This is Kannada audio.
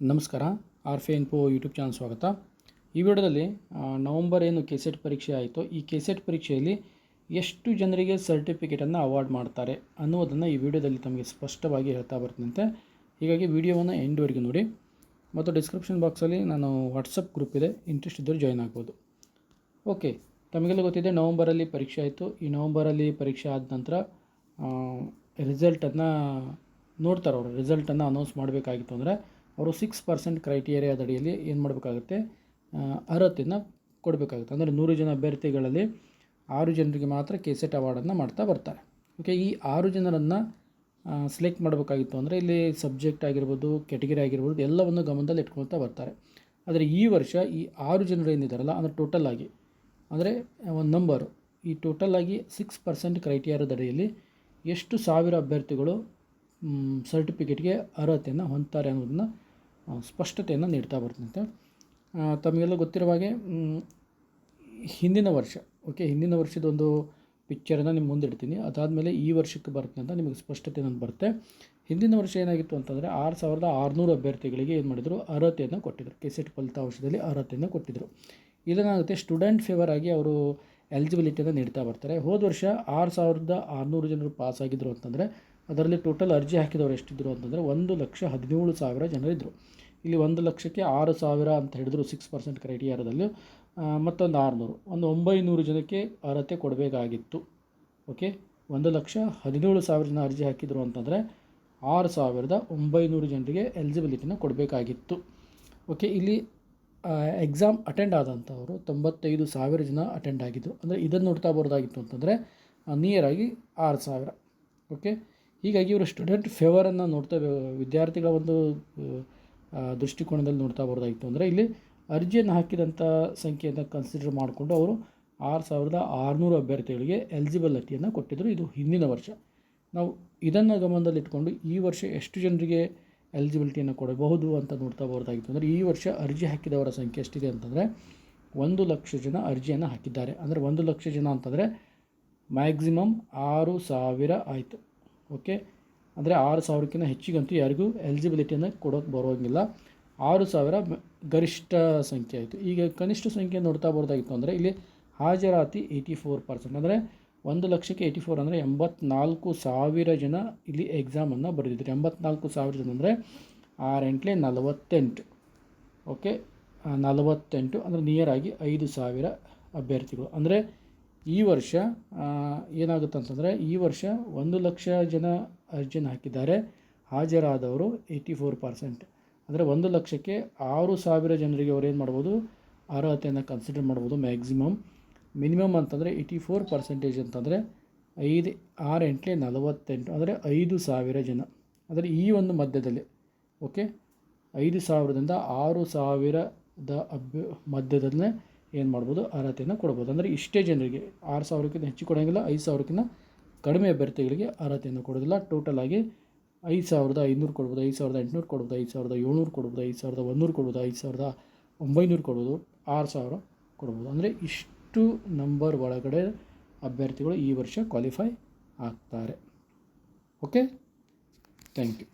ನಮಸ್ಕಾರ ಆರ್ ಫೆ ಇನ್ಫೋ ಯೂಟ್ಯೂಬ್ ಚಾನಲ್ ಸ್ವಾಗತ. ಈ ವಿಡಿಯೋದಲ್ಲಿ ನವಂಬರ್ ಏನು ಕೆಸೆಟ್ ಪರೀಕ್ಷೆ ಆಯಿತು, ಈ ಕೆಸೆಟ್ ಪರೀಕ್ಷೆಯಲ್ಲಿ ಎಷ್ಟು ಜನರಿಗೆ ಸರ್ಟಿಫಿಕೇಟನ್ನು ಅವಾರ್ಡ್ ಮಾಡ್ತಾರೆ ಅನ್ನೋದನ್ನು ಈ ವಿಡಿಯೋದಲ್ಲಿ ತಮಗೆ ಸ್ಪಷ್ಟವಾಗಿ ಹೇಳ್ತಾ ಬರ್ತಂತೆ ಹೀಗಾಗಿ ವಿಡಿಯೋವನ್ನು ಎಂಡ್ವರೆಗೆ ನೋಡಿ. ಮತ್ತು ಡಿಸ್ಕ್ರಿಪ್ಷನ್ ಬಾಕ್ಸಲ್ಲಿ ನಾನು ವಾಟ್ಸಪ್ ಗ್ರೂಪ್ ಇದೆ ಇಂಟ್ರೆಸ್ಟ್ ಇದ್ದರೂ ಜಾಯ್ನ್ ಆಗ್ಬೋದು. ಓಕೆ ತಮಗೆಲ್ಲ ಗೊತ್ತಿದೆ, ನವಂಬರಲ್ಲಿ ಪರೀಕ್ಷೆ ಆಯಿತು. ಈ ನವಂಬರಲ್ಲಿ ಪರೀಕ್ಷೆ ಆದ ನಂತರ ರಿಸಲ್ಟನ್ನು ನೋಡ್ತಾರೆ ಅವರು. ರಿಸಲ್ಟನ್ನು ಅನೌನ್ಸ್ ಮಾಡಬೇಕಾಗಿತ್ತು ಅಂದರೆ ಅವರು ಸಿಕ್ಸ್ ಪರ್ಸೆಂಟ್ ಕ್ರೈಟೀರಿಯಾದ ಅಡಿಯಲ್ಲಿ ಏನು ಮಾಡಬೇಕಾಗುತ್ತೆ? ಅರ್ಹತೆಯನ್ನು ಕೊಡಬೇಕಾಗುತ್ತೆ. ಅಂದರೆ ನೂರು ಜನ ಅಭ್ಯರ್ಥಿಗಳಲ್ಲಿ ಆರು ಜನರಿಗೆ ಮಾತ್ರ ಕೆ ಸೆಟ್ ಅವಾರ್ಡನ್ನು ಮಾಡ್ತಾ ಬರ್ತಾರೆ. ಓಕೆ ಈ ಆರು ಜನರನ್ನು ಸೆಲೆಕ್ಟ್ ಮಾಡಬೇಕಾಗಿತ್ತು ಅಂದರೆ ಇಲ್ಲಿ ಸಬ್ಜೆಕ್ಟ್ ಆಗಿರ್ಬೋದು ಕೆಟಗರಿ ಆಗಿರ್ಬೋದು, ಎಲ್ಲವನ್ನು ಗಮನದಲ್ಲಿ ಇಟ್ಕೊಳ್ತಾ ಬರ್ತಾರೆ. ಆದರೆ ಈ ವರ್ಷ ಈ ಆರು ಜನರು ಏನಿದ್ದಾರಲ್ಲ ಅಂದರೆ ಟೋಟಲ್ ಆಗಿ, ಅಂದರೆ ಒಂದು ನಂಬರು ಈ ಟೋಟಲ್ ಆಗಿ ಸಿಕ್ಸ್ ಪರ್ಸೆಂಟ್ ಕ್ರೈಟೀರಿಯಾದ ಅಡಿಯಲ್ಲಿ ಎಷ್ಟು ಸಾವಿರ ಅಭ್ಯರ್ಥಿಗಳು ಸರ್ಟಿಫಿಕೇಟ್ಗೆ ಅರ್ಹತೆಯನ್ನು ಹೊಂದ್ತಾರೆ ಅನ್ನೋದನ್ನು ಸ್ಪಷ್ಟತೆಯನ್ನು ನೀಡ್ತಾ ಬರ್ತಂತೆ. ತಮಗೆಲ್ಲ ಗೊತ್ತಿರುವ ಹಾಗೆ ಹಿಂದಿನ ವರ್ಷ ಓಕೆ ಹಿಂದಿನ ವರ್ಷದ ಒಂದು ಪಿಕ್ಚರನ್ನು ನಿಮ್ಮ ಮುಂದೆ ಇಡ್ತೀನಿ ಅದಾದಮೇಲೆ ಈ ವರ್ಷಕ್ಕೆ ಬರುತ್ತೆ ಅಂತ ನಿಮಗೆ ಸ್ಪಷ್ಟತೆ ನಾನು ಬರುತ್ತೆ. ಹಿಂದಿನ ವರ್ಷ ಏನಾಗಿತ್ತು ಅಂತಂದರೆ ಆರು ಸಾವಿರದ ಆರುನೂರು ಅಭ್ಯರ್ಥಿಗಳಿಗೆ ಏನು ಮಾಡಿದರು? ಅರ್ಹತೆಯನ್ನು ಕೊಟ್ಟಿದ್ದರು ಕೆಸೆಟ್ ಫಲಿತಾಂಶದಲ್ಲಿ ಅರ್ಹತೆಯನ್ನು ಕೊಟ್ಟಿದ್ದರು ಇಲ್ಲೇನಾಗುತ್ತೆ ಸ್ಟೂಡೆಂಟ್ ಫೇವರ್ ಆಗಿ ಅವರು ಎಲಿಜಿಬಿಲಿಟಿಯನ್ನು ನೀಡ್ತಾ ಬರ್ತಾರೆ. ಹೋದ ವರ್ಷ ಆರು ಸಾವಿರದ ಆರುನೂರು ಜನರು ಪಾಸ್ ಆಗಿದ್ದರು ಅಂತಂದರೆ ಅದರಲ್ಲಿ ಟೋಟಲ್ ಅರ್ಜಿ ಹಾಕಿದವರು ಎಷ್ಟಿದ್ರು ಅಂತಂದರೆ ಒಂದು ಲಕ್ಷ ಹದಿನೇಳು ಸಾವಿರ ಜನರಿದ್ದರು ಇಲ್ಲಿ ಒಂದು ಲಕ್ಷಕ್ಕೆ ಆರು ಸಾವಿರ ಅಂತ ಹೇಳಿದ್ರು ಸಿಕ್ಸ್ ಪರ್ಸೆಂಟ್ ಕ್ರೈಟೀರಿಯಾದಲ್ಲಿ ಮತ್ತೊಂದು ಆರುನೂರು. ಒಂದು ಒಂಬೈನೂರು ಜನಕ್ಕೆ ಅರ್ಹತೆ ಕೊಡಬೇಕಾಗಿತ್ತು. ಓಕೆ ಒಂದು ಲಕ್ಷ ಹದಿನೇಳು ಸಾವಿರ ಜನ ಅರ್ಜಿ ಹಾಕಿದರು ಅಂತಂದರೆ ಆರು ಸಾವಿರದ ಒಂಬೈನೂರು ಜನರಿಗೆ ಎಲಿಜಿಬಿಲಿಟಿನ ಕೊಡಬೇಕಾಗಿತ್ತು. ಓಕೆ ಇಲ್ಲಿ ಎಕ್ಸಾಮ್ ಅಟೆಂಡ್ ಆದಂಥವರು ತೊಂಬತ್ತೈದು ಸಾವಿರ ಜನ ಅಟೆಂಡ್ ಆಗಿದ್ದರು ಅಂದರೆ ಇದನ್ನು ನೋಡ್ತಾ ಬರೋದಾಗಿತ್ತು ಅಂತಂದರೆ ನಿಯರಾಗಿ ಆರು ಸಾವಿರ. ಓಕೆ ಹೀಗಾಗಿ ಇವರು ಸ್ಟೂಡೆಂಟ್ ಫೇವರನ್ನು ನೋಡ್ತಾ ವಿದ್ಯಾರ್ಥಿಗಳ ಒಂದು ದೃಷ್ಟಿಕೋನದಲ್ಲಿ ನೋಡ್ತಾ ಬರೋದಾಗಿತ್ತು ಅಂದರೆ ಇಲ್ಲಿ ಅರ್ಜಿಯನ್ನು ಹಾಕಿದಂಥ ಸಂಖ್ಯೆಯನ್ನು ಕನ್ಸಿಡರ್ ಮಾಡಿಕೊಂಡು ಅವರು ಆರು ಸಾವಿರದ ಆರುನೂರು ಅಭ್ಯರ್ಥಿಗಳಿಗೆ ಎಲಿಜಿಬಲಿಟಿಯನ್ನು ಕೊಟ್ಟಿದ್ದರು ಇದು ಹಿಂದಿನ ವರ್ಷ. ನಾವು ಇದನ್ನು ಗಮನದಲ್ಲಿಟ್ಕೊಂಡು ಈ ವರ್ಷ ಎಷ್ಟು ಜನರಿಗೆ ಎಲಿಜಿಬಿಲಿಟಿಯನ್ನು ಕೊಡಬಹುದು ಅಂತ ನೋಡ್ತಾ ಬರೋದಾಗಿತ್ತು ಅಂದರೆ ಈ ವರ್ಷ ಅರ್ಜಿ ಹಾಕಿದವರ ಸಂಖ್ಯೆ ಎಷ್ಟಿದೆ ಅಂತಂದರೆ ಒಂದು ಲಕ್ಷ ಜನ ಅರ್ಜಿಯನ್ನು ಹಾಕಿದ್ದಾರೆ. ಅಂದರೆ ಒಂದು ಲಕ್ಷ ಜನ ಅಂತಂದರೆ ಮ್ಯಾಕ್ಸಿಮಮ್ ಆರು ಸಾವಿರ ಆಯಿತು. ಓಕೆ ಅಂದರೆ ಆರು ಸಾವಿರಕ್ಕಿಂತ ಹೆಚ್ಚಿಗಂತೂ ಯಾರಿಗೂ ಎಲಿಜಿಬಿಲಿಟಿಯನ್ನು ಕೊಡೋಕೆ ಬರೋಂಗಿಲ್ಲ. ಆರು ಸಾವಿರ ಗರಿಷ್ಠ ಸಂಖ್ಯೆ ಆಯಿತು. ಈಗ ಕನಿಷ್ಠ ಸಂಖ್ಯೆ ನೋಡ್ತಾ ಬರೋದಾಗಿತ್ತು ಅಂದರೆ ಇಲ್ಲಿ ಹಾಜರಾತಿ ಏಯ್ಟಿ ಫೋರ್ ಪರ್ಸೆಂಟ್ ಅಂದರೆ ಒಂದು ಲಕ್ಷಕ್ಕೆ ಏಯ್ಟಿ ಫೋರ್ ಅಂದರೆ ಎಂಬತ್ನಾಲ್ಕು ಸಾವಿರ ಜನ ಇಲ್ಲಿ ಎಕ್ಸಾಮನ್ನು ಬರೆದಿದ್ರು ಎಂಬತ್ನಾಲ್ಕು ಸಾವಿರ ಜನ ಅಂದರೆ ಆರೆಂಟ್ಲೆ ನಲವತ್ತೆಂಟು. ಓಕೆ ನಲವತ್ತೆಂಟು ಅಂದರೆ ನಿಯರ್ ಆಗಿ ಐದು ಸಾವಿರ ಅಭ್ಯರ್ಥಿಗಳು. ಅಂದರೆ ಈ ವರ್ಷ ಏನಾಗುತ್ತೆ ಅಂತಂದರೆ ಈ ವರ್ಷ ಒಂದು ಲಕ್ಷ ಜನ ಅರ್ಜಿಯನ್ನು ಹಾಕಿದ್ದಾರೆ. ಹಾಜರಾದವರು ಏಯ್ಟಿ ಫೋರ್ ಪರ್ಸೆಂಟ್. ಅಂದರೆ ಒಂದು ಲಕ್ಷಕ್ಕೆ ಆರು ಸಾವಿರ ಜನರಿಗೆ ಅವ್ರು ಏನು ಮಾಡ್ಬೋದು? ಅರ್ಹತೆಯನ್ನು ಕನ್ಸಿಡರ್ ಮಾಡ್ಬೋದು ಮ್ಯಾಕ್ಸಿಮಮ್ ಮಿನಿಮಮ್ ಅಂತಂದರೆ ಏಯ್ಟಿ ಫೋರ್ ಪರ್ಸೆಂಟೇಜ್ ಅಂತಂದರೆ ಐದು, ಆರು, ಎಂಟ್ಲೆ ನಲವತ್ತೆಂಟು, ಅಂದರೆ ಐದು ಸಾವಿರ ಜನ. ಅಂದರೆ ಈ ಒಂದು ಮಧ್ಯದಲ್ಲಿ ಓಕೆ ಐದು ಸಾವಿರದಿಂದ ಆರು ಸಾವಿರದ ಅಭ್ಯ ಮಧ್ಯದಲ್ಲೇ ಏನು ಮಾಡ್ಬೋದು? ಅರ್ಹತೆಯನ್ನು ಕೊಡ್ಬೋದು. ಅಂದರೆ ಇಷ್ಟೇ ಜನರಿಗೆ ಆರು ಸಾವಿರಕ್ಕಿಂತ ಹೆಚ್ಚು ಕೊಡೋಂಗಿಲ್ಲ, ಐದು ಸಾವಿರಕ್ಕಿಂತ ಕಡಿಮೆ ಅಭ್ಯರ್ಥಿಗಳಿಗೆ ಅರ್ಹತೆಯನ್ನು ಕೊಡೋದಿಲ್ಲ ಟೋಟಲ್ ಆಗಿ ಐದು ಸಾವಿರದ ಐನೂರು ಕೊಡ್ಬೋದು, ಐದು ಸಾವಿರದ ಎಂಟುನೂರು ಕೊಡ್ಬೋದು, ಐದು ಸಾವಿರದ ಏಳ್ನೂರು ಕೊಡ್ಬೋದು, ಐದು ಸಾವಿರದ ಒಂದೂರು ಕೊಡ್ಬೋದು, ಐದು ಸಾವಿರದ ಒಂಬೈನೂರು ಕೊಡ್ಬೋದು, ಆರು ಸಾವಿರ ಕೊಡ್ಬೋದು. ಅಂದರೆ ಇಷ್ಟು ನಂಬರ್ ಒಳಗಡೆ ಅಭ್ಯರ್ಥಿಗಳು ಈ ವರ್ಷ ಕ್ವಾಲಿಫೈ ಆಗ್ತಾರೆ. Okay thank you